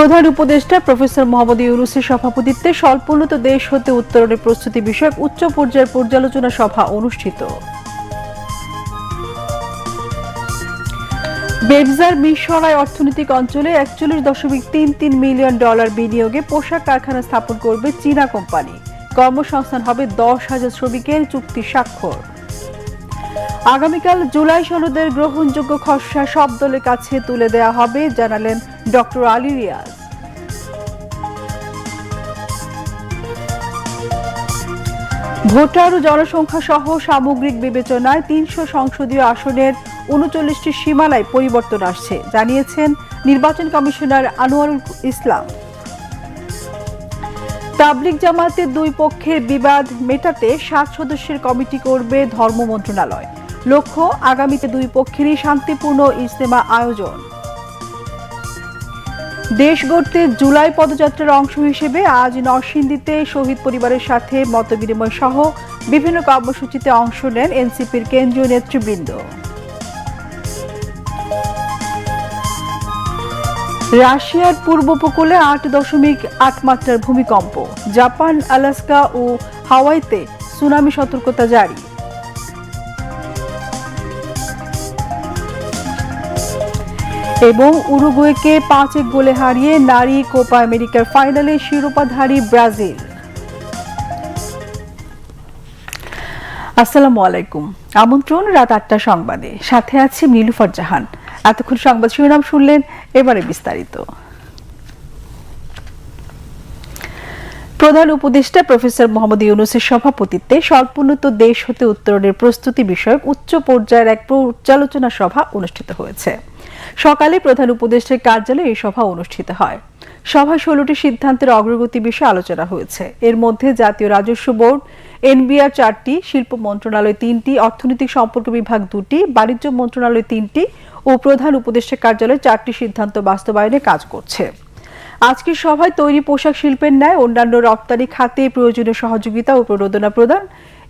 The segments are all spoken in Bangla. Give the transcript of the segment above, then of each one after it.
প্রধান উপদেষ্টা প্রফেসর মোহাম্মদ ইউনুসের সভাপতিত্বে স্বল্পোন্নত দেশ হতে উত্তরণের প্রস্তুতি বিষয়ক উচ্চ পর্যায়ের পর্যালোচনা সভা অনুষ্ঠিত। বেবজার মিশরায় অর্থনৈতিক অঞ্চলে একচল্লিশ দশমিক তিন তিন মিলিয়ন ডলার বিনিয়োগে পোশাক কারখানা স্থাপন করবে চীনা কোম্পানি। কর্মসংস্থান হবে দশ হাজার শ্রমিকের চুক্তি স্বাক্ষর। আগামীকাল জুলাই সনদের গ্রহণযোগ্য খসড়া সব দলের কাছে তুলে দেওয়া হবে, জানালেন ডক্টর আলী রিয়াজ ভোটার ও জনসংখ্যা সহ সামগ্রিক বিবেচনায় তিনশো সংসদীয় আসনের উনচল্লিশটি সীমানায় পরিবর্তন আসছে, জানিয়েছেন নির্বাচন কমিশনার আনোয়ারুল ইসলাম। তাবলিগ জামাতের দুই পক্ষের বিবাদ মেটাতে সাত সদস্যের কমিটি করবে ধর্ম মন্ত্রণালয়। লক্ষ্য, আগামীতে দুই পক্ষেরই শান্তিপূর্ণ ইজতেমা আয়োজন। দেশ গড়তে জুলাই পদযাত্রার অংশ হিসেবে আজ নরসিংদীতে শহীদ পরিবারের সাথে মতবিনিময় সহ বিভিন্ন কর্মসূচিতে অংশ নেন এনসিপির কেন্দ্রীয় নেতৃবৃন্দ। রাশিয়ার পূর্ব উপকূলে আট দশমিক আট মাত্রার ভূমিকম্প, জাপান, আলাস্কা ও হাওয়াইতে সুনামি সতর্কতা জারি। এবং উরুগুয়েকে পাঁচ এক গোলে হারিয়ে নারী কোপা আমেরিকার ফাইনালে শিরোপাধারী ব্রাজিল। আসসালামু আলাইকুম। আমন্ত্রণ রাত আটটা সংবাদে। সাথে আছে নীলুফার জাহান এতক্ষণ সংবাদ শিরোনাম শুনলেন, এবারে বিস্তারিত। প্রধান উপদেষ্টা প্রফেসর মোহাম্মদ ইউনুসের সভাপতিত্বে স্বল্পোন্নত দেশ হতে উত্তরণের প্রস্তুতি বিষয়ক উচ্চ পর্যায়ের এক পর্যালোচনা সভা অনুষ্ঠিত হয়েছে। সকালে প্রধান উপদেষ্টার কার্যালয়ে এই সভা অনুষ্ঠিত হয়। সভায় ষোলোটি সিদ্ধান্তের অগ্রগতি বিষয়ে আলোচনা হয়েছে। এর মধ্যে জাতীয় রাজস্ব বোর্ড, এনবিআর চারটি, শিল্প মন্ত্রণালয় তিনটি, অর্থনৈতিক সম্পর্ক বিভাগ দুটি, বাণিজ্য মন্ত্রণালয় তিনটি ও প্রধান উপদেষ্টা কার্যালয় চারটি সিদ্ধান্ত বাস্তবায়নে কাজ করছে। আজকের সভায় তৈরি পোশাক শিল্পের ন্যায় অন্যান্য রপ্তানি খাতে প্রয়োজনীয় সহযোগিতা ও প্রণোদনা প্রদান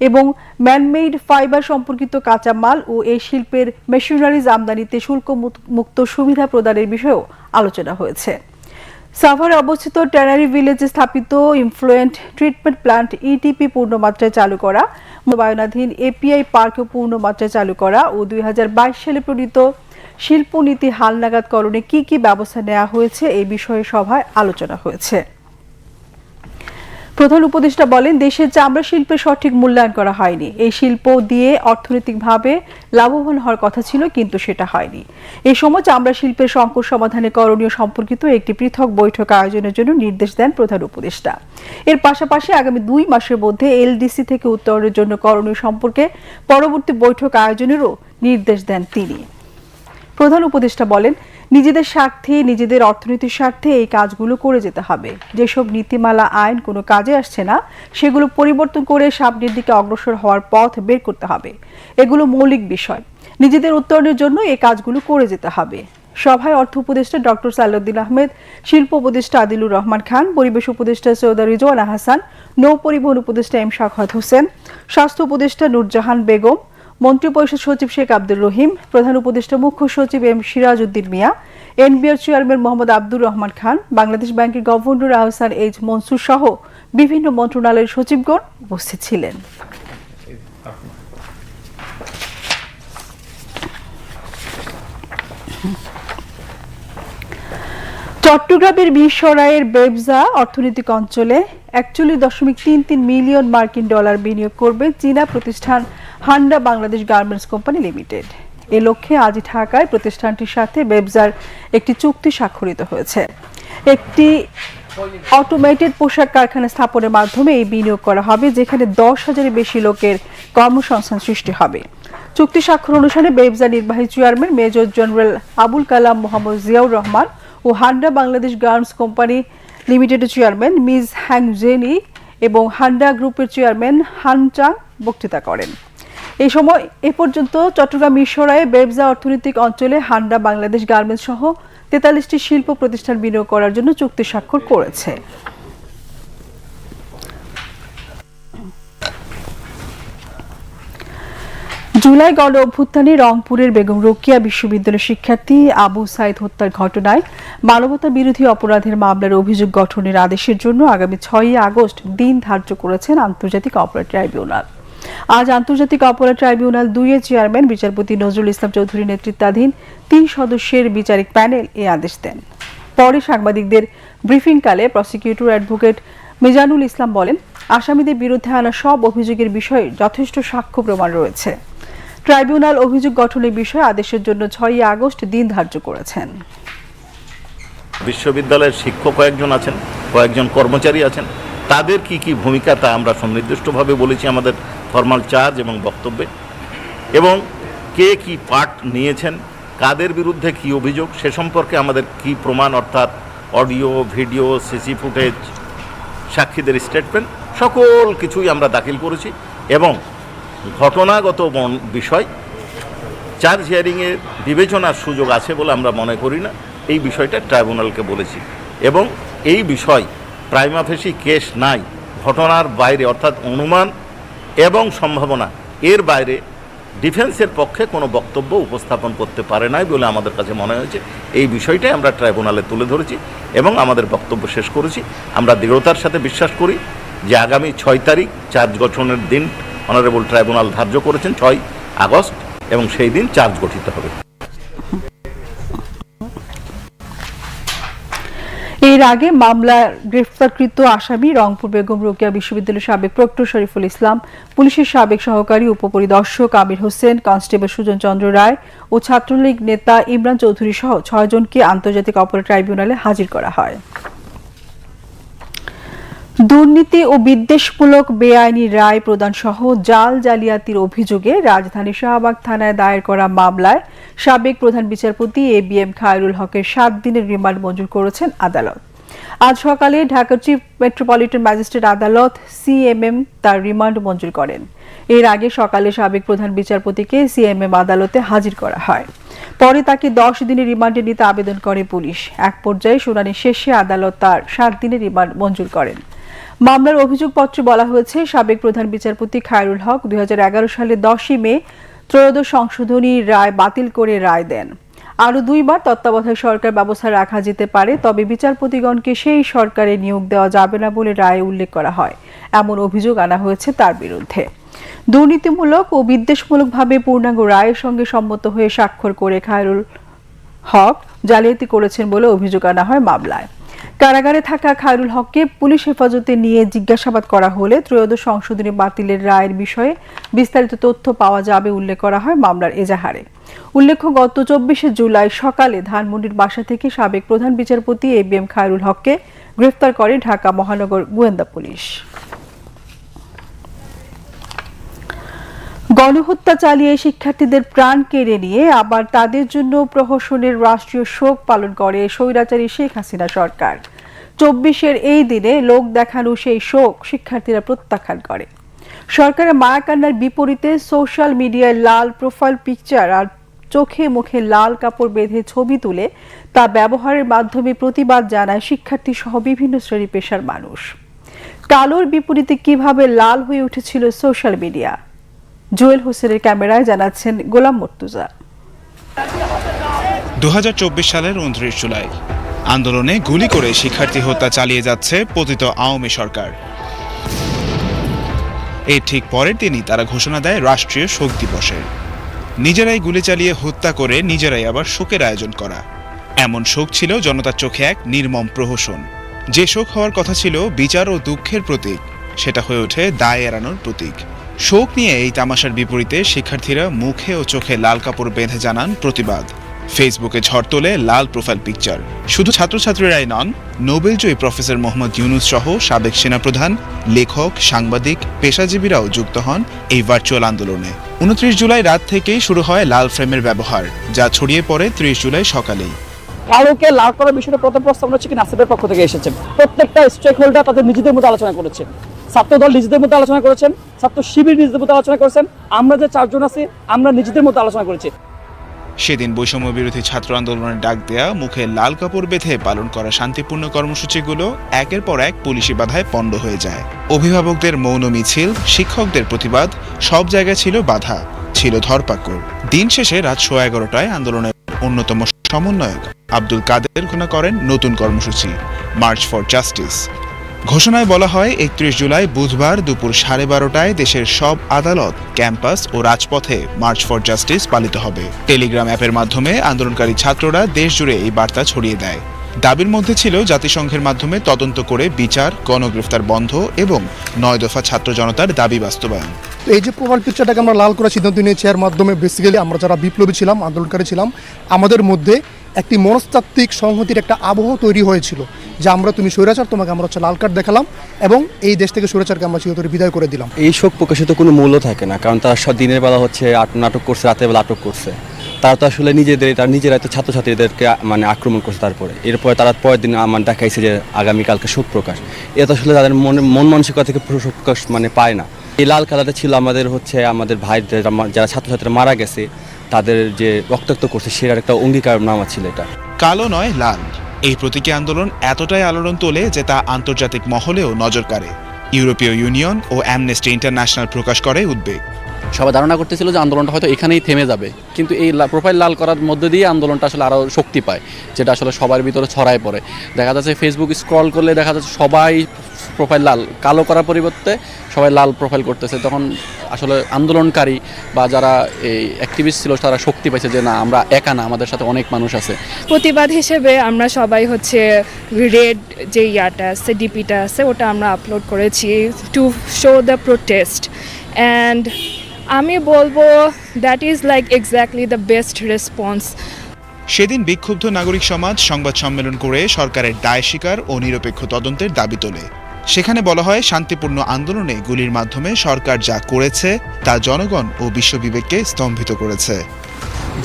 এবং ম্যানমেইড ফাইবার সম্পর্কিত কাঁচামাল ও এই শিল্পের মেশিনারিজ আমদানিতে শুল্ক মুক্ত সুবিধা প্রদানের বিষয়েও আলোচনা হয়েছে। সাভারে অবস্থিত ট্যানারি ভিলেজে স্থাপিত ইনফ্লুয়েন্ট ট্রিটমেন্ট প্ল্যান্ট ইটিপি পূর্ণমাত্রায় চালু করা, বায়নাধীন এপিআই পার্কও পূর্ণমাত্রায় চালু করা ও দুই হাজার বাইশ সালে প্রণীত শিল্পনীতি হালনাগাদকরণে কি কি ব্যবস্থা নেওয়া হয়েছে এই বিষয়ে সভায় আলোচনা হয়েছে। প্রধান উপদেষ্টা বলেন দেশের চামড়া শিল্পের সঠিক মূল্যায়ন করা হয়নি। এই শিল্প দিয়ে অর্থনৈতিকভাবে লাভবান হওয়ার কথা ছিল, কিন্তু সেটা হয়নি। এই সময় চামড়া শিল্পের সংকট সমাধানে করণীয় সম্পর্কিত একটি পৃথক বৈঠক আয়োজনের জন্য নির্দেশ দেন প্রধান উপদেষ্টা। এর পাশাপাশি আগামী দুই মাসের মধ্যে এলডিসি থেকে উত্তরণের জন্য করণীয় সম্পর্কে পরবর্তী বৈঠক আয়োজনেরও নির্দেশ দেন তিনি। প্রধান উপদেষ্টা বলেন, নিজেদের স্বার্থে, নিজেদের অর্থনীতির স্বার্থে এই কাজগুলো করে যেতে হবে। যেসব নীতিমালা, আইন কোনো কাজে আসছে না, সেগুলো পরিবর্তন করে সামনের দিকে অগ্রসর হওয়ার পথ বের করতে হবে। এগুলো মৌলিক বিষয়। নিজেদের উত্তরণের জন্য এই কাজগুলো করে যেতে হবে। সভায় অর্থ উপদেষ্টা ডক্টর সাল্লুদ্দিন আহমেদ, শিল্প উপদেষ্টা আদিলুর রহমান খান, পরিবেশ উপদেষ্টা সৈয়দা রিজওয়ানা হাসান নৌ পরিবহন উপদেষ্টা এম শাখাত হোসেন, স্বাস্থ্য উপদেষ্টা নূরজাহান বেগম মন্ত্রিপরিষদ সচিব শেখ আব্দুর রহিম, প্রধান উপদেষ্টা মুখ্য সচিব M Siraj Uddin Mia, NBR chairman Mohammad Abdur Rahman Khan, Bangladesh ব্যাংকের গভর্নর আহসান এইচ মনসুর সহ বিভিন্ন মন্ত্রণালয়ের সচিবগণ উপস্থিত ছিলেন। চট্টগ্রামের মিরসরাইয়ের বেবজা অর্থনৈতিক অঞ্চলে একচল্লিশ দশমিক তিন তিন মিলিয়ন মার্কিন ডলার বিনিয়োগ করবে চীনা প্রতিষ্ঠান Handa Bangladesh garments company limited. এ লক্ষ্যে আজ ঢাকায় প্রতিষ্ঠানটির সাথে বেবজার একটি চুক্তি স্বাক্ষরিত হয়েছে। একটি অটোমেটেড পোশাক কারখানা স্থাপনের মাধ্যমে এই বিনিয়োগ করা হবে, যেখানে দশ হাজারের বেশি লোকের কর্মসংস্থান সৃষ্টি হবে। চুক্তি স্বাক্ষর অনুষ্ঠানে বেবজা নির্বাহী chairman major general Abul Kalam Mohammad Ziaur Rahman ও হান্ডা বাংলাদেশ গার্মেন্টস কোম্পানি লিমিটেডের চেয়ারম্যান মিস হ্যাং জেনি এবং হান্ডা গ্রুপের চেয়ারম্যান হান চাং বক্তৃতা করেন। এই সময় এ পর্যন্ত চট্টগ্রাম মিশরায় বেবজা অর্থনৈতিক অঞ্চলে হান্ডা বাংলাদেশ গার্মেন্টস সহ তেতাল্লিশটি শিল্প প্রতিষ্ঠান বিনিয়োগ করার জন্য চুক্তি স্বাক্ষর করেছে। জুলাই গণ অভ্যুত্থানে রংপুরের বেগম রোকিয়া বিশ্ববিদ্যালয়ের শিক্ষার্থী আবু সাইদ হত্যার ঘটনায় মানবতা বিরোধী অপরাধের মামলার অভিযোগ গঠনের আদেশের জন্য আগামী ছয়ই আগস্ট দিন ধার্য করেছেন আন্তর্জাতিক অপরাধ ট্রাইব্যুনাল। আজ আন্তর্জাতিক অপরাধ ট্রাইব্যুনাল দুইয়ের চেয়ারম্যান বিচারপতি নজরুল ইসলাম চৌধুরী নেতৃত্বাধীন তিন সদস্যের বিচারিক প্যানেল এ আদেশ দেন। পরে সাংবাদিকদের ব্রিফিংকালে প্রসিকিউটর অ্যাডভোকেট মিজানুল ইসলাম বলেন, আসামিদের বিরুদ্ধে আনা সব অভিযোগের বিষয়ে যথেষ্ট সাক্ষ্য প্রমাণ রয়েছে। ট্রাইব্যুনাল অভিযোগ গঠনের বিষয়ে আদেশের জন্য ছয়ই আগস্ট দিন ধার্য করেছেন। বিশ্ববিদ্যালয়ের শিক্ষক কয়েকজন আছেন, কয়েকজন কর্মচারী আছেন। তাদের কি কি ভূমিকা তা আমরা সুনির্দিষ্টভাবে বলেছি আমাদের ফর্মাল চার্জ এবং বক্তব্যে। এবং কে কি পার্ট নিয়েছেন, কাদের বিরুদ্ধে কি অভিযোগ, সে সম্পর্কে আমাদের কি প্রমাণ, অর্থাৎ অডিও, ভিডিও, সিসি ফুটেজ, সাক্ষীদের স্টেটমেন্ট সকল কিছুই আমরা দাখিল করেছি। এবং ঘটনাগত বিষয়, চার্জ হিয়ারিংয়ের বিবেচনার সুযোগ আছে বলে আমরা মনে করি না, এই বিষয়টা ট্রাইব্যুনালকে বলেছি। এবং এই বিষয়, প্রাইমাফেসি কেস নাই, ঘটনার বাইরে, অর্থাৎ অনুমান এবং সম্ভাবনা, এর বাইরে ডিফেন্সের পক্ষে কোনো বক্তব্য উপস্থাপন করতে পারে নাই বলে আমাদের কাছে মনে হয়েছে। এই বিষয়টাই আমরা ট্রাইব্যুনালে তুলে ধরেছি এবং আমাদের বক্তব্য শেষ করেছি। আমরা দৃঢ়তার সাথে বিশ্বাস করি যে আগামী ছয় তারিখ চার্জ গঠনের দিন অনারেবল ট্রাইব্যুনাল ধার্য করেছেন, ছয় আগস্ট এবং সেই দিন চার্জ গঠিত হবে। এর আগে মামলার গ্রেফতারকৃত আসামি রংপুর বেগম রোকেয়া বিশ্ববিদ্যালয়ের সাবেক প্রক্টর শরীফুল ইসলাম, পুলিশের সাবেক সহকারী উপপরিদর্শক আমির হোসেন, কনস্টেবল সুজন চন্দ্র রায় ও ছাত্রলীগ নেতা ইমরান চৌধুরী সহ ছয়জনকে আন্তর্জাতিক অপরাধ ট্রাইব্যুনালে হাজির করা হয়। দুর্নীতি ও বিদ্বেষমূলক বেআইনি রায় প্রদান সহ জাল জালিয়াতির অভিযোগে রাজধানী শাহবাগ থানায় দায়ের করা মামলায় সাবেক প্রধান বিচারপতি এ বি এম খায়রুল হকের সাত দিনের রিমান্ড মঞ্জুর করেছেন আদালত। আজ সকালে ঢাকা চিফ মেট্রোপলিটন ম্যাজিস্ট্রেট আদালত সিএমএম তার রিমান্ড মঞ্জুর করেন। এর আগে সকালে সাবেক প্রধান বিচারপতিকে সিএমএম আদালতে হাজির করা হয়। পরে তাকে দশ দিনের রিমান্ডে নিতে আবেদন করে পুলিশ। এক পর্যায়ে শুনানি শেষে আদালত তার সাত দিনের রিমান্ড মঞ্জুর করেন। মামলার অভিযোগপত্রে বলা হয়েছে, সাবেক প্রধান বিচারপতি খায়রুল হক দুই হাজার এগারো সালে দশই মে ত্রয়োদশ সংশোধনী রায় বাতিল করে রায় দেন। আরও দুইবার তত্ত্বাবধায়ক সরকার ব্যবস্থা রাখা যেতে পারে, তবে বিচারপতিগণকে সেই সরকারে নিয়োগ দেওয়া যাবে না বলে রায়ে উল্লেখ করা হয়। এমন অভিযোগ আনা হয়েছে তার বিরুদ্ধে। দুর্নীতিমূলক ও বিদ্বেষমূলকভাবে পূর্ণাঙ্গ রায়ের সঙ্গে সম্মত হয়ে স্বাক্ষর করে খায়রুল হক জালিয়াতি করেছেন বলে অভিযোগ আনা হয় মামলায়। কারাগারে থাকা খায়রুল হককে পুলিশ হেফাজতে নিয়ে জিজ্ঞাসাবাদ করা হলে ত্রয়োদশ সংশোধনী বাতিলের রায়ের বিষয়ে বিস্তারিত তথ্য পাওয়া যাবে উল্লেখ করা হয় মামলার এজাহারে। উল্লেখ্য, গত চব্বিশে জুলাই সকালে ধানমন্ডির বাসা থেকে সাবেক প্রধান বিচারপতি এ বি এম খায়রুল হককে গ্রেফতার করে ঢাকা মহানগর গোয়েন্দা পুলিশ। গণহত্যা চালিয়ে শিক্ষার্থীদের প্রাণ কেড়ে নিয়ে আবার তাদের জন্য প্রহসনের রাষ্ট্রীয় শোক পালন করে স্বৈরাচারী শেখ হাসিনা সরকার। চব্বিশের এই দিনে লোক দেখানো সেই শোক শিক্ষার্থীরা প্রত্যাখ্যান করে। সরকারের মায়াকান্নার বিপরীতে সোশ্যাল মিডিয়ায় লাল প্রোফাইল পিকচার আর চোখে মুখে লাল কাপড় বেঁধে ছবি তুলে তা ব্যবহারের মাধ্যমে প্রতিবাদ জানায় শিক্ষার্থী সহ বিভিন্ন শ্রেণি পেশার মানুষ। কালোর বিপরীতে কীভাবে লাল হয়ে উঠেছিল সোশ্যাল মিডিয়া? জুয়েল হোসেনের ক্যামেরায় জানাচ্ছেন গোলাম মর্তুজা। দু সালের উনত্রিশ জুলাই। আন্দোলনে গুলি করে শিক্ষার্থী হত্যা চালিয়ে যাচ্ছে পতিত আওয়ামী সরকার। এর ঠিক পরের দিনই তারা ঘোষণা দেয় রাষ্ট্রীয় শোক দিবসের নিজেরাই গুলি চালিয়ে হত্যা করে নিজেরাই আবার শোকের আয়োজন করা। এমন শোক ছিল জনতার চোখে এক নির্মম প্রহসন। যে শোক হওয়ার কথা ছিল বিচার ও দুঃখের প্রতীক, সেটা হয়ে ওঠে দায় এড়ানোর প্রতীক। শোক নিয়ে এই তামাশার বিপরীতে শিক্ষার্থীরা মুখে ও চোখে লাল কাপড় বেঁধে জানান প্রতিবাদ। ফেসবুকে ঝড় তোলে লাল প্রোফাইল পিকচার শুধু ছাত্রছাত্রীরাই নন, নোবেলজয়ী প্রফেসর মোহাম্মদ ইউনুস সহ সাবেক সেনাপ্রধান, লেখক, সাংবাদিক, পেশাজীবীরাও যুক্ত হন এই ভার্চুয়াল আন্দোলনে। উনত্রিশ জুলাই রাত থেকেই শুরু হয় লাল ফ্রেমের ব্যবহার, যা ছড়িয়ে পড়ে ত্রিশ জুলাই সকালেই। কালোকে লাল করার বিষয়টা প্রথম প্রস্তাবনা হচ্ছে কি নাসিবের পক্ষ থেকে এসেছে। প্রত্যেকটা স্টেক হোল্ডার তাদের নিজেদের মধ্যে আলোচনা করেছে। ছাত্র দল নিজেদের মধ্যে আলোচনা করেছেন, ছাত্র শিবির নিজেদের মধ্যে আলোচনা করেছেন, আমরা যে চারজন আছি, আমরা নিজেদের মধ্যে আলোচনা করেছি। সেদিন বৈষম্য বিরোধী ছাত্র আন্দোলনের ডাক দেয়া, মুখে লাল কাপড় বেঁধে পালন করা শান্তিপূর্ণ কর্মসূচিগুলো একের পর এক পুলিশি বাধায় পণ্ড হয়ে যায়। অভিভাবকদের মৌন মিছিল, শিক্ষকদের প্রতিবাদ, সব জায়গায় ছিল বাধা, ছিল ধরপাকড়। দিন শেষে রাত সোয়া এগারোটায় আন্দোলনের অন্যতম সমন্বয়ক আব্দুল কাদের ঘোষণা করেন নতুন কর্মসূচি মার্চ ফর জাস্টিস ঘোষণায় বলা হয়, একত্রিশ জুলাই বুধবার দুপুর সাড়ে বারোটায় দেশের সব আদালত, ক্যাম্পাস ও রাজপথে মার্চ ফর জাস্টিস পালিত হবে। টেলিগ্রাম অ্যাপের মাধ্যমে আন্দোলনকারী ছাত্ররা দেশ জুড়ে এই বার্তা ছড়িয়ে দেয়। দাবির মধ্যে ছিল, জাতিসংঘের মাধ্যমে তদন্ত করে বিচার, গণগ্রেফতার বন্ধ এবং নয় দফা ছাত্র জনতার দাবি বাস্তবায়ন। এই যে প্রোফাইল পিকচারটাকে আমরা লাল করার সিদ্ধান্ত নিয়েছি, এর মাধ্যমে বেসিক্যালি আমরা যারা বিপ্লবী ছিলাম, আন্দোলনকারী ছিলাম, আমাদের মধ্যে একটি মনস্তাত্ত্বিক সংহতির একটা আবহ তৈরি হয়েছিল। যে আমরা তুমি স্বৈরাচার, তোমাকে আমরা হচ্ছে লাল কার্ড দেখালাম এবং এই দেশ থেকে স্বৈরাচারকে আমরা চিরতরে বিদায় করে দিলাম। এই শোক প্রকাশিত কোনো মূল্য থাকে না, কারণ তারা দিনের বেলা হচ্ছে নাটক করছে, রাতের বেলা আটক করছে। তারা তো আসলে নিজেদের তারা নিজেরাই তো ছাত্রছাত্রীদেরকে মানে আক্রমণ করছে তারপরে। এরপরে তারা পরের দিন আমার দেখাইছে যে আগামীকালকে শোক প্রকাশ। এটা আসলে তাদের মনে মন মানসিকতা থেকে শোক প্রকাশ মানে পায় না। এই লাল কালারটা ছিল আমাদের হচ্ছে আমাদের ভাইদের, যারা ছাত্রছাত্রীরা মারা গেছে তাদের যে রক্তাক্ত করছে সেটার একটা অঙ্গীকার নামা ছিল এটা। কালো নয়, লাল। এই প্রতীকী আন্দোলন এতটাই আলোড়ন তোলে যে তা আন্তর্জাতিক মহলেও নজর কাড়ে। ইউরোপীয় ইউনিয়ন ও অ্যামনেস্টি ইন্টারন্যাশনাল প্রকাশ করে উদ্বেগ। সবাই ধারণা করতেছিল যে আন্দোলনটা হয়তো এখানেই থেমে যাবে। কিন্তু এই প্রোফাইল লাল করার মধ্যে দিয়ে আন্দোলনটা আসলে আরও শক্তি পায়, যেটা আসলে সবার ভিতরে ছড়ায় পড়ে। দেখা যাচ্ছে ফেসবুক স্ক্রল করলে দেখা যাচ্ছে সবাই প্রোফাইল লাল, কালো করার পরিবর্তে সবাই লাল প্রোফাইল করতেছে। তখন আসলে আন্দোলনকারী বা যারা এই অ্যাক্টিভিস্ট ছিল, তারা শক্তি পাইছে যে না, আমরা একা না, আমাদের সাথে অনেক মানুষ আছে। প্রতিবাদ হিসেবে আমরা সবাই হচ্ছে রেড যে ইয়াটা আছে ডিপিটা আছে, ওটা আমরা আপলোড করেছি to show the protest and আমি বলব that is like exactly the best response সেদিন বিক্ষুব্ধ নাগরিক সমাজ সংবাদ সম্মেলন করে সরকারের দায় স্বীকার ও নিরপেক্ষ তদন্তের দাবি তোলে। সেখানে বলা হয়, শান্তিপূর্ণ আন্দোলনে গুলির মাধ্যমে সরকার যা করেছে, তা জনগণ ও বিশ্ববিবেককে স্তম্ভিত করেছে।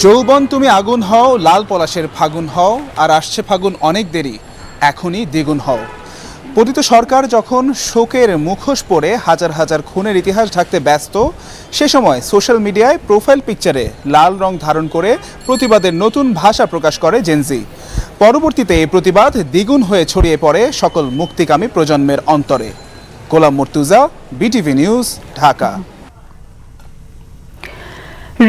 যৌবন তুমি আগুন হও, লাল পলাশের ফাগুন হও, আর আসছে ফাগুন অনেক দেরি, এখনই দ্বিগুণ হও। পতিত সরকার যখন শোকের মুখোশ পরে হাজার হাজার খুনের ইতিহাস ঢাকতে ব্যস্ত, সে সময় সোশ্যাল মিডিয়ায় প্রোফাইল পিকচারে লাল রং ধারণ করে প্রতিবাদের নতুন ভাষা প্রকাশ করে জেনজি পরবর্তীতে এই প্রতিবাদ দ্বিগুণ হয়ে ছড়িয়ে পড়ে সকল মুক্তিকামী প্রজন্মের অন্তরে। Golam Mortuza, BTV news, Dhaka.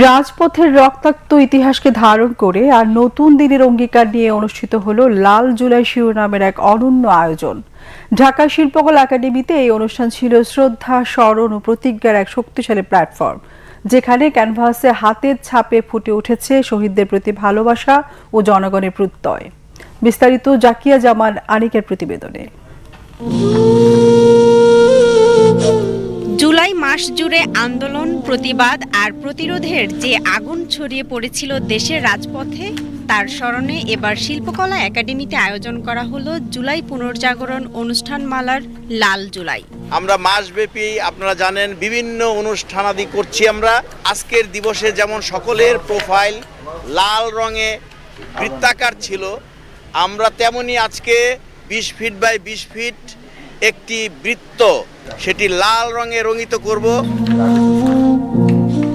রাজপথের রক্তাক্ত ইতিহাসকে ধারণ করে আর নতুন দিনের অঙ্গীকার নিয়ে অনুষ্ঠিত হলো লাল জুলাই শিরোনামের এক অনন্য আয়োজন। ঢাকা শিল্পকলা একাডেমিতে এই অনুষ্ঠান ছিল শ্রদ্ধা, স্মরণ ও প্রতিজ্ঞার এক শক্তিশালী প্ল্যাটফর্ম, যেখানে ক্যানভাসে হাতের ছাপে ফুটে উঠেছে শহীদদের প্রতি ভালোবাসা ও জনগণের প্রত্যয়। বিস্তারিত জাকিয়া জামান আনিকের প্রতিবেদনে। জুলাই মাস জুড়ে আন্দোলন, প্রতিবাদ আর প্রতিরোধের যে আগুন ছড়িয়ে পড়েছিল দেশের রাজপথে, তার স্মরণে এবার শিল্পকলা একাডেমিতে আয়োজন করা হলো জুলাই পুনর্জাগরণ অনুষ্ঠানমালার লাল জুলাই। আমরা মাসব্যাপী, আপনারা জানেন, বিভিন্ন অনুষ্ঠানাদি করছি আমরা। আজকের দিবসে যেমন সকলের প্রোফাইল লাল রঙে বৃত্তাকার ছিল, আমরা তেমনি আজকে বিশ ফিট বাই বিশ ফিট একটি বৃত্ত সেটি লাল রঙে রঙিত করব।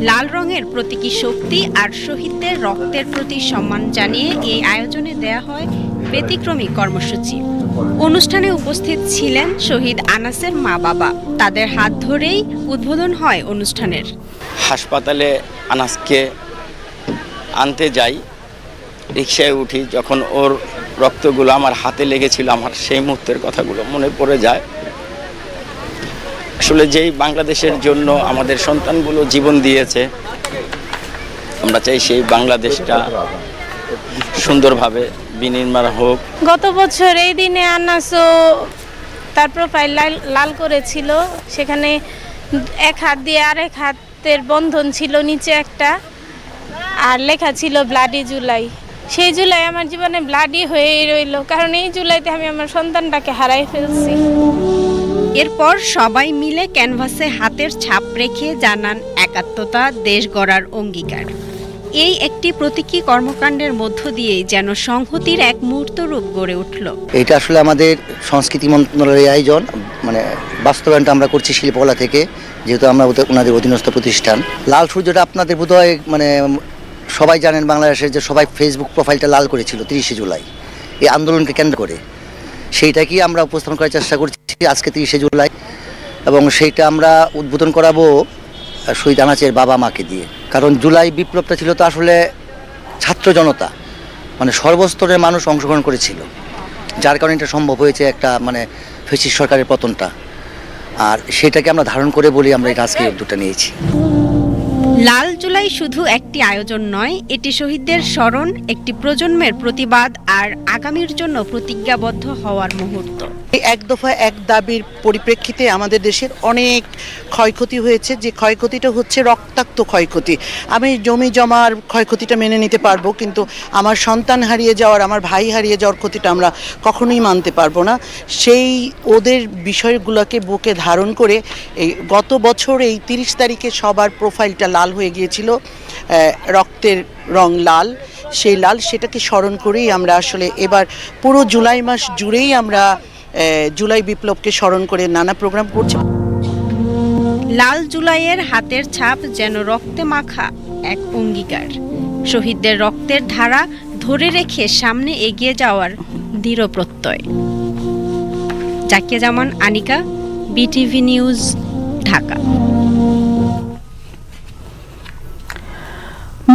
লাল রঙের প্রতীকী শক্তি আর শহীদদের রক্তের প্রতি সম্মান জানিয়ে এই আয়োজনে দেয়া হয় ব্যতিক্রমী কর্মসূচি। অনুষ্ঠানে উপস্থিত ছিলেন শহীদ আনাসের মা বাবা। তাদের হাত ধরেই উদ্বোধন হয় অনুষ্ঠানের। হাসপাতালে আনাসকে আনতে যাই রিক্সায় উঠি যখন ওর রক্তগুলো আমার হাতে লেগেছিল, আমার সেই মুহূর্তের কথাগুলো মনে পড়ে যায়। আসলে যেই বাংলাদেশের জন্য আমাদের সন্তানগুলো জীবন দিয়েছে, আমরা চাই সেই বাংলাদেশটা সুন্দরভাবে বিনির্মাণ হোক। গত বছর এই দিনে আনাসো তার প্রোফাইল লাল লাল করেছিল। সেখানে এক হাত দিয়ে আরেক হাতের বন্ধন ছিল, নিচে একটা, আর লেখা ছিল ব্লাডি জুলাই সেই জুলাই আমার জীবনে ব্লাডি হয়েই রইল। কারণ এই জুলাইতে আমি আমার সন্তানটাকে হারাই ফেলছি। এরপর সবাই মিলে ক্যানভাসে হাতের ছাপ রেখে জানান একাত্মতা দেশ গড়ার অঙ্গীকার। এই একটি প্রতীকী কর্মকাণ্ডের মধ্য দিয়েই যেন সংহতির এক মূর্ত রূপ গড়ে উঠল। এটা আসলে আমাদের সংস্কৃতি মন্ত্রণালয়ের আয়োজন মানে বাস্তবায়নটা আমরা করছি শিল্পকলা থেকে যেহেতু আমরা ওনাদের অধীনস্থ প্রতিষ্ঠান। লাল সূর্যটা আপনাদের বোধহয় মানে সবাই জানেন বাংলাদেশের যে সবাই ফেসবুক প্রোফাইলটা লাল করেছিল তিরিশে জুলাই। এই আন্দোলনকে কেন্দ্র করে। সেইটাকেই আমরা উপস্থাপন করার চেষ্টা করছি আজকে তিরিশে জুলাই এবং সেইটা আমরা উদ্বোধন করাবো শহীদ আনাচের বাবা মাকে দিয়ে। কারণ জুলাই বিপ্লবটা ছিল তো আসলে ছাত্র জনতা মানে সর্বস্তরের মানুষ অংশগ্রহণ করেছিল। যার কারণে এটা সম্ভব হয়েছে একটা মানে ফেসিস সরকারের পতনটা। আর সেটাকে আমরা ধারণ করে বলি আমরা এই আজকে উদ্যোগটা নিয়েছি। লাল জুলাই শুধু একটি আয়োজন নয়, এটি শহীদদের স্মরণ, একটি প্রজন্মের প্রতিবাদ আর আগামীর জন্য প্রতিজ্ঞাবদ্ধ হওয়ার মুহূর্ত। এক দফা এক দাবির পরিপ্রেক্ষিতে আমাদের দেশের অনেক ক্ষয়ক্ষতি হয়েছে। যে ক্ষয়ক্ষতিটা হচ্ছে রক্তাক্ত ক্ষয়ক্ষতি। আমি জমি জমার ক্ষয়ক্ষতিটা মেনে নিতে পারব, কিন্তু আমার সন্তান হারিয়ে যাওয়ার, আমার ভাই হারিয়ে যাওয়ার ক্ষতিটা আমরা কখনোই মানতে পারব না। সেই ওদের বিষয়গুলোকে বুকে ধারণ করে এই গত বছর এই তিরিশ তারিখে সবার প্রোফাইলটা লাল হয়ে গিয়েছিল রক্তের রং লাল। সেই লাল সেটাকে স্মরণ করেই আমরা আসলে এবার পুরো জুলাই মাস জুড়েই আমরা জুলাই বিপ্লবকে স্মরণ করে নানা প্রোগ্রাম করছি। লাল জুলাইয়ের হাতের ছাপ যেন রক্তে মাখা এক অঙ্গীকার শহীদদের রক্তের ধারা ধরে রেখে সামনে এগিয়ে যাওয়ার দৃঢ় প্রত্যয়। Zakia Zaman, Anika, BTV news, Dhaka.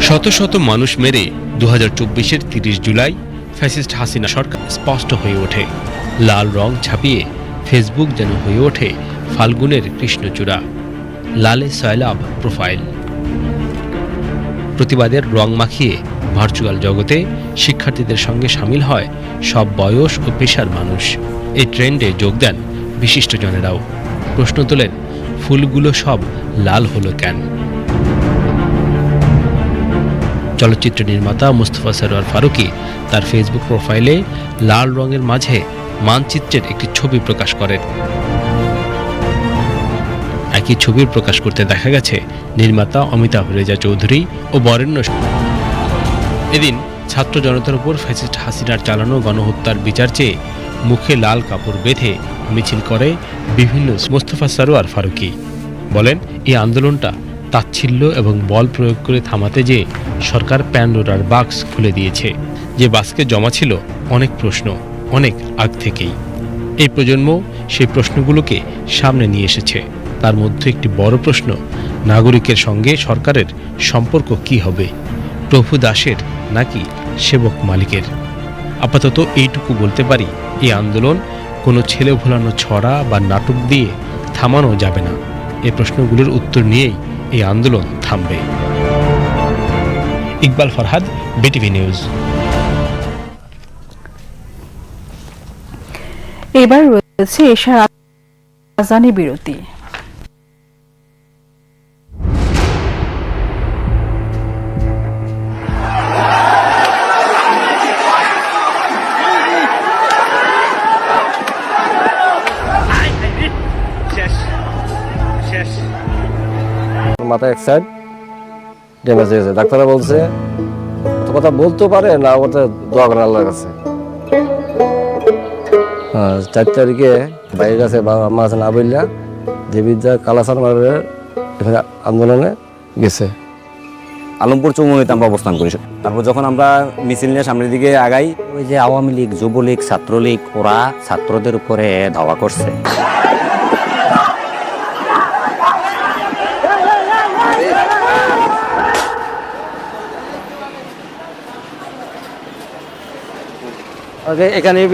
শত শত মানুষ মেরে দু হাজার চব্বিশের তিরিশ জুলাই ফ্যাসিস্ট হাসিনা সরকার স্পষ্ট হয়ে ওঠে। লাল রং ছাপিয়ে ফেসবুক যেন হয়ে ওঠে ফাল্গুনের কৃষ্ণচূড়া। লালে সয়লাভ প্রোফাইল। প্রতিবাদের রং মাখিয়ে ভার্চুয়াল জগতে শিক্ষার্থীদের সঙ্গে সামিল হয় সব বয়স ও পেশার মানুষ। এই ট্রেন্ডে যোগ দেন বিশিষ্টজনেরাও। প্রশ্ন তোলেন, ফুলগুলো সব লাল হলো কেন? চলচ্চিত্র নির্মাতা মুস্তফা সরোয়ার ফারুকী তার ফেসবুক প্রোফাইলে লাল রঙের মাঝে মানচিত্রের একটি ছবি প্রকাশ করেন। একই ছবির প্রকাশ করতে দেখা গেছে নির্মাতা অমিতাভ রেজা চৌধুরী ও বরেণ্য এদিন ছাত্র জনতার উপর ফ্যাসিস্ট হাসিনার চালানো গণহত্যার বিচার চেয়ে মুখে লাল কাপড় বেঁধে মিছিল করে বিভিন্ন মোস্তফা সরোয়ার ফারুকী। বলেন, এই আন্দোলনটা তাচ্ছিল্য এবং বল প্রয়োগ করে থামাতে যে সরকার প্যান্ডোরার বাক্স খুলে দিয়েছে, যে বাক্সকে জমা ছিল অনেক প্রশ্ন, অনেক আগ থেকেই। এই প্রজন্ম সেই প্রশ্নগুলোকে সামনে নিয়ে এসেছে। তার মধ্যে একটি বড় প্রশ্ন, নাগরিকের সঙ্গে সরকারের সম্পর্ক কি হবে? প্রভু দাসের নাকি সেবক মালিকের? আপাতত এইটুকু বলতে পারি, এই আন্দোলন কোনো ছেলে ভোলানো ছড়া বা নাটক দিয়ে থামানো যাবে না। এই প্রশ্নগুলোর উত্তর নিয়েই এই আন্দোলন থামবে। Iqbal Farhad, BTV news. এবার রয়েছে এশার আজানি বিরতি। মাথা এক সাইড ড্যামেজ হয়ে গেছে ডাক্তাররা বলছে অত কথা বলতেও পারে না ওটা দোয়া করেন আল্লাহর কাছে। হ্যাঁ চার তারিখে বাইরের কাছে বাবা মা আছে না বললা দেবিদ্যা কালাসান মারের এখানে আন্দোলনে গেছে। আলমপুর চৌমুহীতে আমরা অবস্থান করি তারপর যখন আমরা মিছিল নিয়ে সামনের দিকে আগাই ওই যে আওয়ামী লীগ যুবলীগ ছাত্রলীগ ওরা ছাত্রদের উপরে ধাওয়া করছে। ওকে এখানেই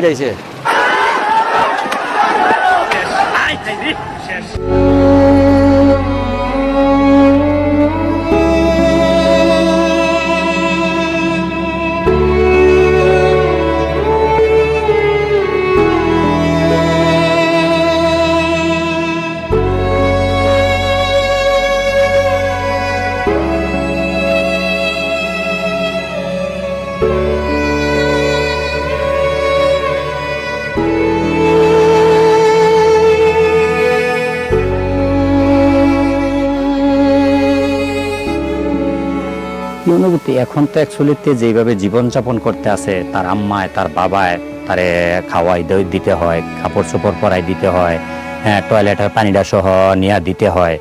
এখন তো অ্যাকচুয়ালিতে যেভাবে জীবনযাপন করতে আছে, তার আম্মায়, তার বাবায়, তারে খাওয়াই দিতে হয়, কাপড় চোপড় পরাই দিতে হয় হ্যাঁ টয়লেটের পানিটা সহ নিয়ে দিতে হয়।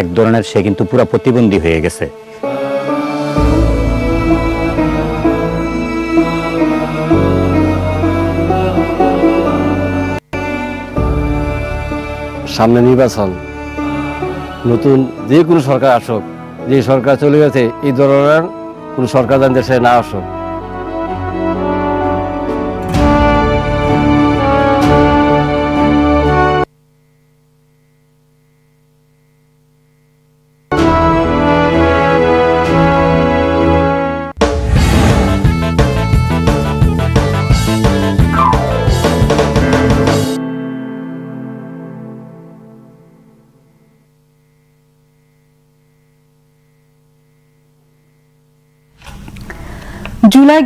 এক ধরনের সে কিন্তু পুরো প্রতিবন্ধী হয়ে গেছে। সামনে নির্বাচন। নতুন যে কোনো সরকার আসুক, যে সরকার চলে গেছে, এই ধরনের কোনো সরকার দেশে না আসুক।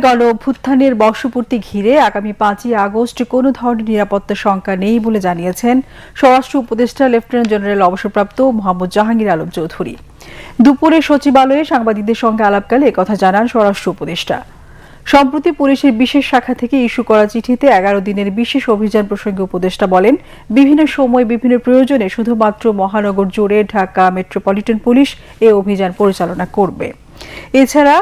গণ অভ্যুত্থানের বর্ষপূর্তি ঘিরে আগামী পাঁচই আগস্ট কোনো ধরনের নিরাপত্তা শঙ্কা নেই বলে জানিয়েছেন স্বরাষ্ট্র উপদেষ্টা লেফটেন্যান্ট জেনারেল অবসরপ্রাপ্ত মোহাম্মদ জাহাঙ্গীর আলম চৌধুরী। দুপুরে সচিবালয়ে সাংবাদিকদের সঙ্গে আলাপকালে একথা জানান স্বরাষ্ট্র উপদেষ্টা। সম্প্রতি পুলিশের বিশেষ শাখা থেকে ইস্যু করা চিঠিতে এগারো দিনের বিশেষ অভিযান প্রসঙ্গে উপদেষ্টা বলেন, বিভিন্ন সময় বিভিন্ন প্রয়োজনে শুধুমাত্র মহানগর জুড়ে ঢাকা মেট্রোপলিটন পুলিশ এ অভিযান পরিচালনা করবে। এছাড়া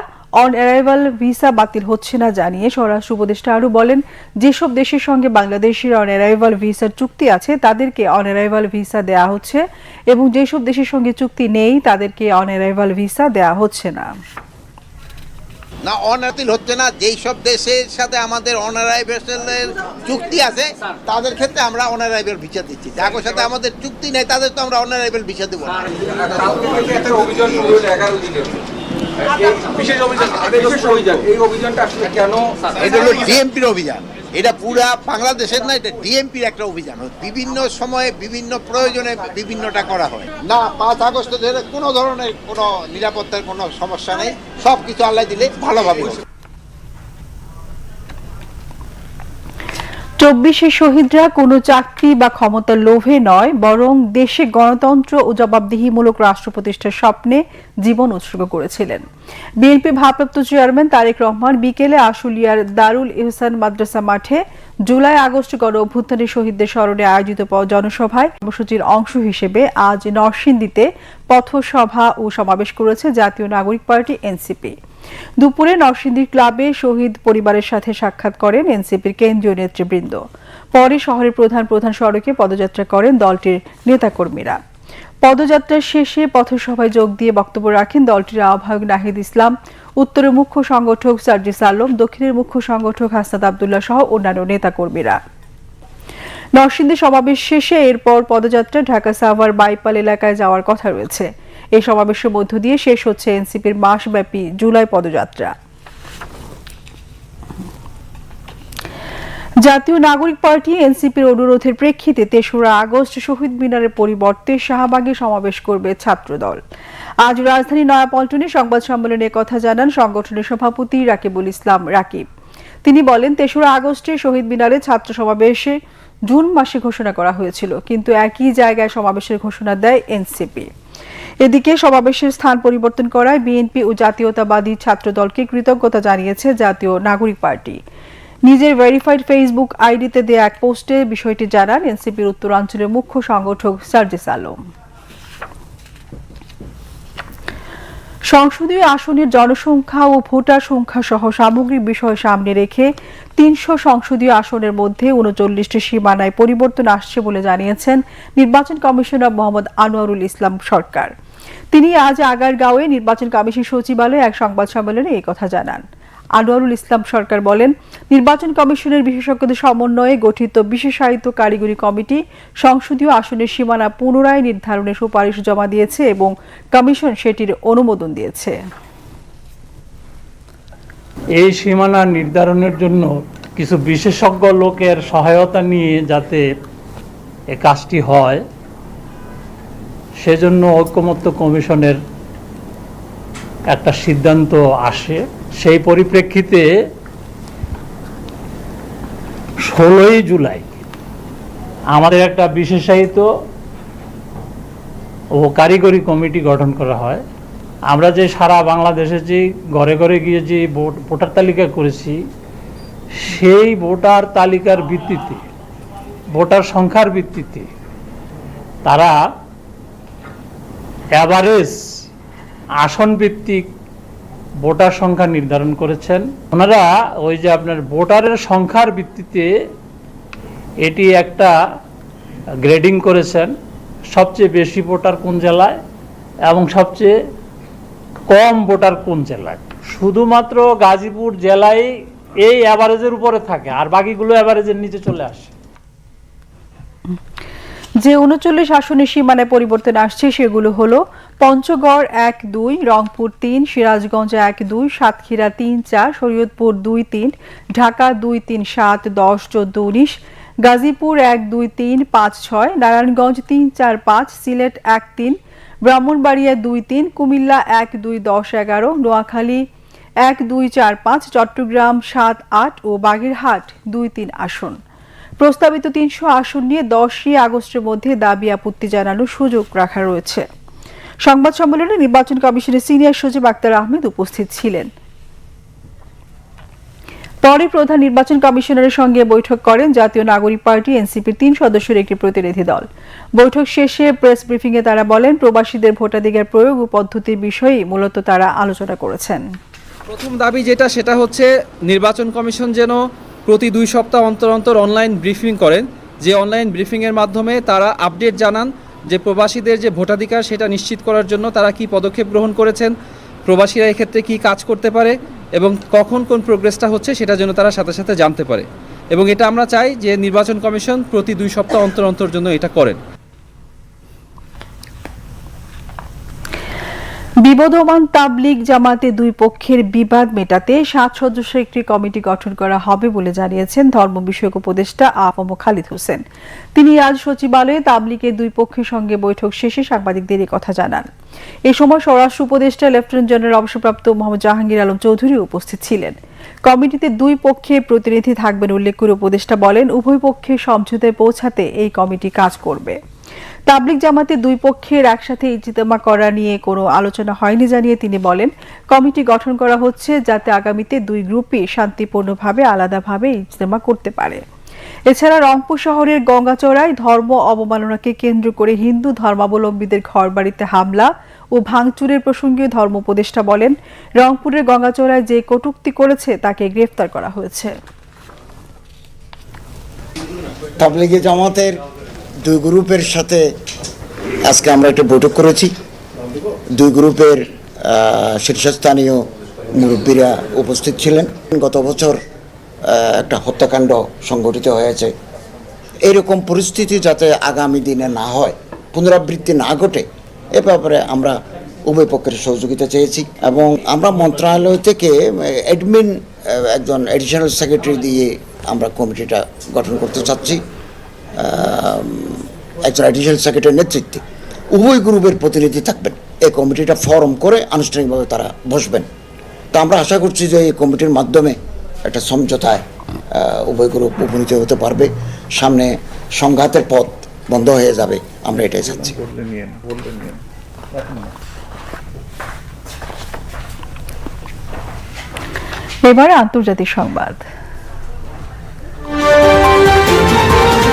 অন অ্যারাইভাল ভিসা বাতিল হচ্ছে না জানিয়ে স্বরাষ্ট্র উপদেষ্টা আরও বলেন যেসব দেশের সঙ্গে বাংলাদেশের অন অ্যারাইভাল ভিসার চুক্তি আছে তাদেরকে অন অ্যারাইভাল ভিসা দেওয়া হচ্ছে এবং যেসব দেশের সঙ্গে চুক্তি নেই তাদেরকে অন অ্যারাইভাল ভিসা দেওয়া হচ্ছে না। না অনাতিল হচ্ছে না যেই সব দেশের সাথে আমাদের অনারাইভেশনের চুক্তি আছে তাদের ক্ষেত্রে আমরা অনারাইভেল ভিসা দিচ্ছি। যাদের সাথে আমাদের চুক্তি নেই তাদের তো আমরা অনারাইভেল ভিসা দেবো না। বিশেষ অভিযান এই অভিযানটা আসলে কেন? এটা হলো ডিএমপির অভিযান। এটা পুরা বাংলাদেশের না এটা ডিএমপির একটা অভিযান। বিভিন্ন সময়ে বিভিন্ন প্রয়োজনে বিভিন্নটা করা হয়। না পাঁচ আগস্ট ধরে কোনো ধরনের কোনো নিরাপত্তার কোনো সমস্যা নেই। সব কিছু আল্লাহ দিলে ভালোভাবে চব্বিশে শহীদরা কোনো চাকরি বা ক্ষমতার লোভে নয়, বরং দেশে গণতন্ত্র ও জবাবদিহিমূলক রাষ্ট্র প্রতিষ্ঠার স্বপ্নে জীবন উৎসর্গ করেছিলেন। বিএনপি ভারপ্রাপ্ত চেয়ারম্যান তারেক রহমান বিকেলে আশুলিয়ার দারুল ইহসান মাদ্রাসা মাঠে জুলাই আগস্ট গণ অভ্যুত্থানের শহীদদের স্মরণে আয়োজিত জনসভায় কর্মসূচির অংশ হিসেবে আজ নরসিংদীতে পথসভা ও সমাবেশ করেছে জাতীয় নাগরিক পার্টি এনসিপি। দুপুরে নরসিংদী ক্লাবে শহীদ পরিবারের সাথে সাক্ষাৎ করেন এনসিপির কেন্দ্রীয় নেতৃবৃন্দ। পরে শহরের প্রধান প্রধান সড়কে পদযাত্রা করেন দলটির নেতাকর্মীরা। পদযাত্রার শেষে পথসভায় যোগ দিয়ে বক্তব্য রাখেন দলটির আহ্বায়ক নাহিদ ইসলাম, উত্তরের মুখ্য সংগঠক সার্জিস আলম, দক্ষিণের মুখ্য সংগঠক হাসনাত আবদুল্লাহ সহ অন্যান্য নেতাকর্মীরা। নরসিংদী সমাবেশ শেষে এরপর পদযাত্রা ঢাকা সাভার বাইপাল এলাকায় যাওয়ার কথা রয়েছে। এই সমাবেশের মধ্য দিয়ে শেষ হচ্ছে এনসিপির মাসব্যাপী জুলাই পদযাত্রা। জাতীয় নাগরিক পার্টি এনসিপির অনুরোধের প্রেক্ষিতে তেসরা আগস্ট শহীদ মিনারের পরিবর্তে শাহবাগে সমাবেশ করবে ছাত্রদল। আজ রাজধানী নয়াপল্টনে সংবাদ সম্মেলনে কথা জানান সংগঠনের সভাপতি রাকিবুল ইসলাম রাকিব। তিনি বলেন, তেসরা আগস্টে শহীদ মিনারে ছাত্র সমাবেশে জুন মাসে ঘোষণা করা হয়েছিল, কিন্তু একই জায়গায় সমাবেশের ঘোষণা দেয় এনসিপি। এদিকে সমাবেশের স্থান পরিবর্তন করায় বিএনপি ও জাতীয়তাবাদী ছাত্রদলকে কৃতজ্ঞতা জানিয়েছে জাতীয় নাগরিক পার্টি। নিজের ভেরিফাইড ফেসবুক আইডিতে দেয়া এক পোস্টে বিষয়টি জানান এনসিপির উত্তরাঞ্চলের মুখ্য সংগঠক সার্জিস আলম। সংসদীয় আসনের জনসংখ্যা ও ভোটার সংখ্যা সহ সামগ্রিক বিষয় সামনে রেখে তিনশো সংসদীয় আসনের মধ্যে উনচল্লিশটি সীমানায় পরিবর্তন আসছে বলে জানিয়েছেন নির্বাচন কমিশনার মোহাম্মদ আনোয়ারুল ইসলাম সরকার। তিনি আজ আগারগাঁওয়ে নির্বাচন কমিশন সচিবালয়ে এক সংবাদ সম্মেলনে এই কথা জানান। আনোয়ারুল ইসলাম সরকার বলেন, নির্বাচন কমিশনের বিশেষজ্ঞদের সমন্বয়ে গঠিত বিশেষায়িত কারিগরি কমিটি সংসদীয় আসনের সীমানা পুনরায় নির্ধারণের সুপারিশ জমা দিয়েছে এবং কমিশন সেটির অনুমোদন দিয়েছে। এই সীমানা নির্ধারণের জন্য কিছু বিশেষজ্ঞ লোকের সহায়তা নিয়ে যাতে এ কাজটি হয়, সেজন্য ঐক্যমত্য কমিশনের একটা সিদ্ধান্ত আসে। সেই পরিপ্রেক্ষিতে ষোলোই জুলাই আমাদের একটা বিশেষায়িত ও কারিগরি কমিটি গঠন করা হয়। আমরা যে সারা বাংলাদেশে যে ঘরে ঘরে গিয়ে যে ভোট, ভোটার তালিকা করেছি, সেই ভোটার তালিকার ভিত্তিতে, ভোটার সংখ্যার ভিত্তিতে তারা অ্যাভারেজ আসন ভিত্তিক ভোটার সংখ্যা নির্ধারণ করেছেন। ওনারা ওই যে আপনার ভোটারের সংখ্যার ভিত্তিতে এটি একটা গ্রেডিং করেছেন। সবচেয়ে বেশি ভোটার কোন জেলায় এবং সবচেয়ে কম ভোটার কোন জেলায়? শুধুমাত্র গাজীপুর জেলায় এই অ্যাভারেজের উপরে থাকে, আর বাকিগুলো অ্যাভারেজের নিচে চলে আসে। যে উনচল্লিশ আসনের সীমানায় পরিবর্তন আসছে, সেগুলো হলো পঞ্চগড় এক দুই, রংপুর তিন, সিরাজগঞ্জ এক দুই, সাতক্ষীরা তিন চার, শরীয়তপুর দুই তিন, ঢাকা দুই তিন সাত, দশ, চোদ্দ, উনিশ, গাজীপুর এক দুই তিন, পাঁচ ছয়, নারায়ণগঞ্জ তিন চার পাঁচ, সিলেট এক তিন ব্রাহ্মণবাড়িয়া দুই তিন, কুমিল্লা এক দুই দশ এগারো, নোয়াখালী এক দুই চার পাঁচ, চট্টগ্রাম সাত আট ও বাগেরহাট দুই তিন আসন। প্রস্তাবিত তিনশো আসন নিয়ে দশই আগস্টের মধ্যে দাবি আপত্তি জানানোর সুযোগ রাখা রয়েছে। সংবাদ সম্মেলনে নির্বাচন কমিশনের সিনিয়র সচিব আক্তার আহমেদ উপস্থিত ছিলেন। পরে প্রধান নির্বাচন কমিশনারের সঙ্গে বৈঠক করেন জাতীয় নাগরিক পার্টি, এনসিপির তিন সদস্যের একটি প্রতিনিধি দল। বৈঠক শেষে প্রেস ব্রিফিংয়ে তারা বলেন, প্রবাসীদের ভোটাধিকার প্রয়োগ ও পদ্ধতির বিষয়েই মূলত তারা আলোচনা করেছেন। প্রথম দাবি যেটা, সেটা হচ্ছে নির্বাচন কমিশন যেন প্রতি দুই সপ্তাহ অন্তর অন্তর অনলাইন ব্রিফিং করেন। যে অনলাইন ব্রিফিংয়ের মাধ্যমে তারা আপডেট জানান যে প্রবাসীদের যে ভোটাধিকার, সেটা নিশ্চিত করার জন্য তারা কি পদক্ষেপ গ্রহণ করেছেন, প্রবাসীরা এক্ষেত্রে কি কাজ করতে পারে এবং কখন কোন প্রোগ্রেসটা হচ্ছে সেটা যেন তারা সাথে সাথে জানতে পারে। এবং এটা আমরা চাই যে নির্বাচন কমিশন প্রতি দুই সপ্তাহ অন্তর অন্তর জন্য এটা করেন। বিবদমান তাবলিগ জামাতে দুই পক্ষের বিবাদ মেটাতে সাত সদস্যের একটি কমিটি গঠন করা হবে বলে জানিয়েছেন ধর্ম বিষয়ক উপদেষ্টা আফম খালিদ হোসেন। তিনি আজ সচিবালয়ে তাবলিগের দুই পক্ষের সঙ্গে বৈঠক শেষে সাংবাদিকদের কথা জানান। এ সময় স্বরাষ্ট্র উপদেষ্টা লেফটেন্যান্ট জেনারেল অবসরপ্রাপ্ত মোহাম্মদ জাহাঙ্গীর আলম চৌধুরী উপস্থিত ছিলেন। কমিটিতে দুই পক্ষের প্রতিনিধি থাকবেন উল্লেখ করে উপদেষ্টা বলেন, উভয় পক্ষের সমঝোতায় পৌঁছাতে এই কমিটি কাজ করবে। তাবলিক জামাতে দুই পক্ষের একসাথে ইজতেমা করা নিয়ে কোনো আলোচনা হয়নি জানিয়ে তিনি বলেন। কমিটি গঠন করা হচ্ছে যাতে আগামীতে দুই গ্রুপই শান্তিপূর্ণভাবে আলাদাভাবে ইজতেমা করতে পারে। এছাড়া রংপুর শহরের গঙ্গাচড়ায় ধর্ম অবমাননাকে কেন্দ্র করে হিন্দু ধর্মাবলম্বীদের ঘরবাড়িতে হামলা ও ভাঙচুরের প্রসঙ্গে ধর্ম উপদেষ্টা বলেন, রংপুরের গঙ্গাচড়ায় যে কটূক্তি করেছে তাকে গ্রেফতার করা হয়েছে। তাবলিগে জামাতের দুই গ্রুপের সাথে আজকে আমরা একটা বৈঠক করেছি। দুই গ্রুপের শীর্ষস্থানীয় মুরব্বীরা উপস্থিত ছিলেন। গত বছর একটা হত্যাকাণ্ড সংঘটিত হয়েছে। এরকম পরিস্থিতি যাতে আগামী দিনে না হয়, পুনরাবৃত্তি না ঘটে, এ ব্যাপারে আমরা উভয় পক্ষের সহযোগিতা চেয়েছি এবং আমরা মন্ত্রণালয় থেকে অ্যাডমিন একজন অ্যাডিশনাল সেক্রেটারি দিয়ে আমরা কমিটিটা গঠন করতে চাচ্ছি। একজন অ্যাডিশনাল সেক্রেটারির নেতৃত্বে উভয় গ্রুপের প্রতিনিধি থাকবেন। এই কমিটিটা ফর্ম করে আনুষ্ঠানিকভাবে তারা বসবেন। তো আমরা আশা করছি যে এই কমিটির মাধ্যমে একটা সমঝোতায় উভয় গ্রুপ উপনীত হতে পারবে। সামনে সংঘাতের পথ বন্ধ হয়ে যাবে। আমরা এটাই চাচ্ছি। এবার আন্তর্জাতিক সংবাদ।